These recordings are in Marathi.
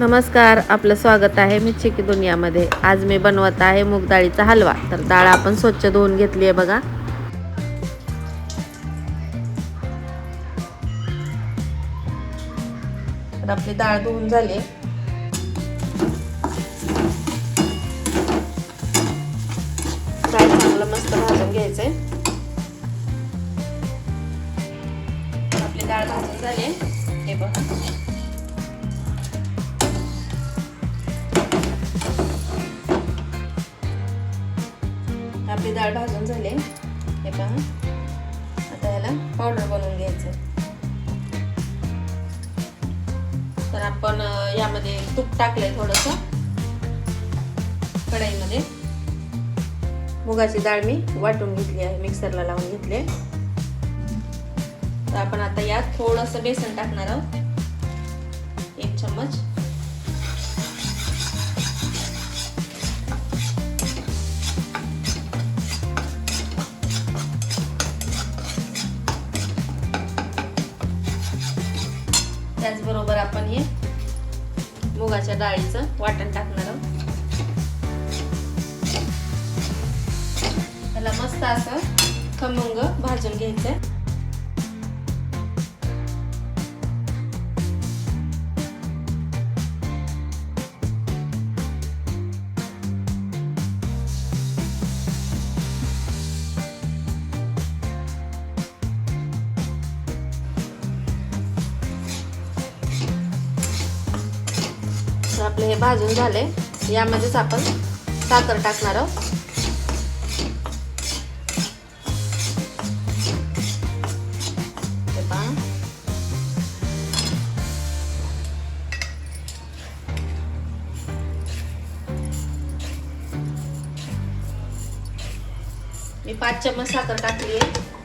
नमस्कार आपलं स्वागत आहे मी चिकी दुनियामध्ये. आज मी बनवत आहे मूग डाळीचा हलवा. तर डाळ आपण स्वच्छ धुवून घेतली आहे बघा. तर आपली डाळ धुवून झाली. आहे. डाळ चांगलं मस्त भाजून घ्यायचंय. आपली डाळ भाजून झाली. आहे. हे बघा. डाळ भाजून झाली. हे पहा. आता याला पावडर बनवून घ्यायचं. तर आपण यामध्ये तूप टाकलंय थोडस. कढईमध्ये. मुगाची डाळ मी वाटून घेतली आहे मिक्सरला लावून घेतली आहे. तर आपण आता यात थोडस बेसन टाकणार आहोत. एक चम्मच. मुगाच्या डाळीचं वाटण टाकणार आहोत. त्याला मस्त असं खमंग भाजून घ्यायचं तर आपलं हे भाजून झाले यामध्येच आपण साखर टाकणार आहोत. मी पाच चम्मच साखर टाकली आहे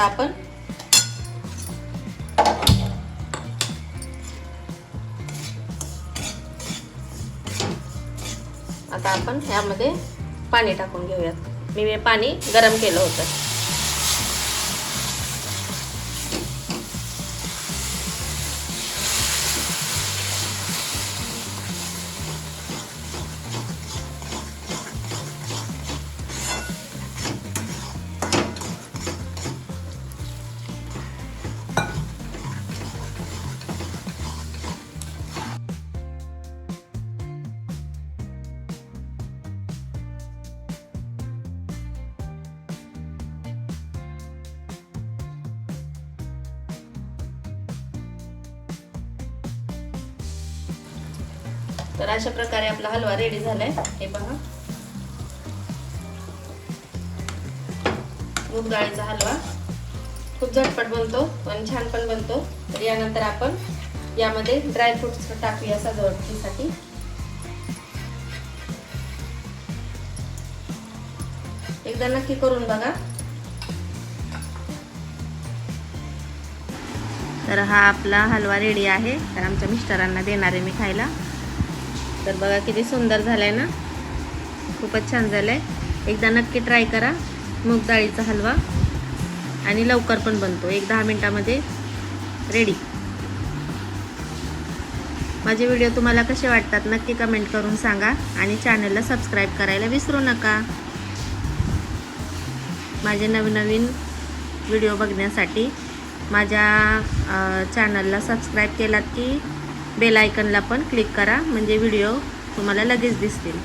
आता आपण आता आपण ह्यामध्ये पाणी टाकून घेऊयात. मी हे पाणी गरम केलं होतं. तर अशा प्रकारे आपला हलवा रेडी झालाय. हे पहा मूग डाळीचा हलवा खूप झटपट बनतो पण छान पण बनतो. तर यानंतर आपण यामध्ये ड्रायफ्रुट्स टाकूया सजावटीसाठी. एकदा नक्की करून बघा. तर हा आपला हलवा रेडी आहे. तर आमच्या मिस्टरांना देणार आहे मी खायला. तर बघा किती सुंदर झालाय ना? खूपच छान झालंय. एकदा नक्की ट्राय करा. मूग डाळीचा हलवा. आणि लवकर पण बनतो. एक दहा मिनटामध्ये रेडी माझे व्हिडिओ तुम्हाला कसे वाटतात नक्की कमेंट करून सांगा. आणि चॅनलला सबस्क्राईब करायला विसरू नका. माझे नवीन नवीन व्हिडिओ बघण्यासाठी माझ्या चॅनलला सबस्क्राईब केलात की बेल आयकनला पण क्लिक करा म्हणजे व्हिडिओ तुम्हाला लगेच दिसतील.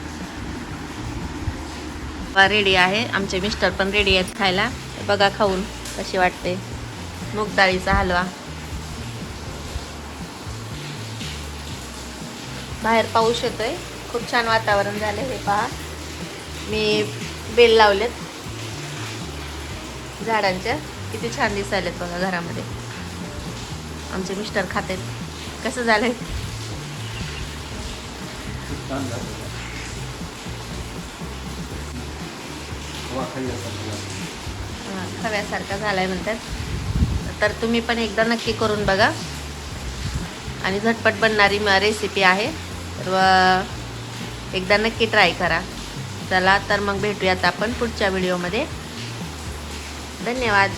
रेडी आहे. आमचे मिस्टर पण रेडी आहेत खायला. बघा खाऊन कशी वाटते. मूग डाळीचा हलवा. बाहेर पाऊस येतोय. खूप छान वातावरण झालं हे पहा. मी बेल लावलेत. झाडांच्या किती छान दिसायलेत बघा घरामध्ये. आमचे मिस्टर खातेत. कसं झालंय? खव्यासारखा झालाय म्हणतात. तर तुम्ही पण एकदा नक्की करून बघा. आणि झटपट बनणारी रेसिपी आहे. तर व- एकदा नक्की ट्राय करा. चला तर मग भेटूयात आपण पुढच्या व्हिडिओमध्ये धन्यवाद.